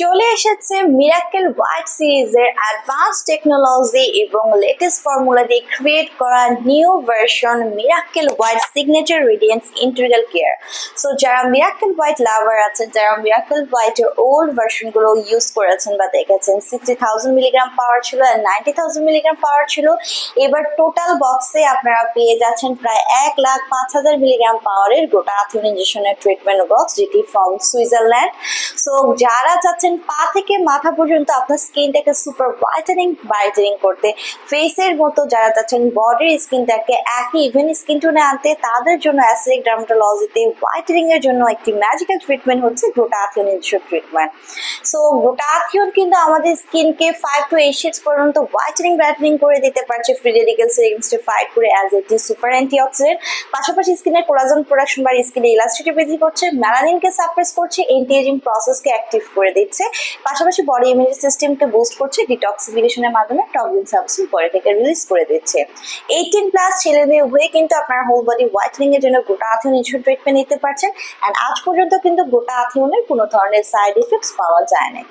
চলে এসেছে miracle white সিরিজের অ্যাডভান্স টেকনোলজি এবং লেটেস্ট ফর্মুলা দিয়ে ক্রিয়েট করা new version miracle white signature radiance integral care so যারা মিরাকেল হোয়াইট লাভার আছেন, যারা মিরাকেল হোয়াইটের ওল্ড ভার্সনগুলো ইউজ করেছেন বা দেখেছেন সিক্সটি থাউজেন্ড মিলিগ্রাম পাওয়ার ছিল আর নাইনটি থাউজেন্ড মিলিগ্রাম পাওয়ার ছিল। এবার টোটাল বক্সে আপনারা পেয়ে যাচ্ছেন প্রায় এক লাখ পাঁচ হাজার মিলিগ্রাম পাওয়ারের গোটা আথিন ইঞ্জেকশনের ট্রিটমেন্ট বক্স যেটি ফ্রম সুইজারল্যান্ড সো যারা চাচ্ছেন পা থেকে মাথা পর্যন্ত আপনার স্কিনটাকে সুপার হোয়াইটেনিং করতে। ফেসের মতো যারা চাচ্ছেন বডির স্কিনটাকে একই ইভেন স্কিন টোনে আনতে, তাদের জন্য অ্যাসিডিক ডার্মাটোলজিতে হোয়াইটেনিং এর জন্য একটি ম্যাজিক্যাল ট্রিটমেন্ট হচ্ছে গ্লুটাথিয়ন ট্রিটমেন্ট সো গ্লুটাথিয়ন কিন্তু আমাদের স্কিনকে ফাইভ টু এইট শেডস পর্যন্ত হোয়াইটেনিং ব্রাইটেনিং করে দিতে পারছে। ফ্রি ফাইট করে অ্যাজ এটি সুপার অ্যান্টিঅক্সিডেন্ট পাশাপাশি স্কিনের কোলাজন প্রোডাকশন বা স্কিনের ইলাস্টিটি বৃদ্ধি করছে। ম্যালানিনকে সাপ্রেস করছে। এন্টি প্রসেসকে অ্যাক্টিভ করে দিচ্ছে। পাশাপাশি বডি ইমিউনিটি সিস্টেমকে বুস্ট করছে ডিটক্সিফিকেশনের মাধ্যমে টক্সিন সাবস্টেন্স বডি থেকে রিলিজ করে দিচ্ছে। এইটিন প্লাস ছেলে মেয়ে হয়ে কিন্তু আপনার হোল বডি হোয়াইটনিং এর জন্য গোটা আথিয়ন ইনসুর ট্রিটমেন্ট নিতে পারছেন। অ্যান্ড আজ পর্যন্ত কিন্তু গোটা আথিয়নের কোনো ধরনের সাইড ইফেক্টস পাওয়া যায় না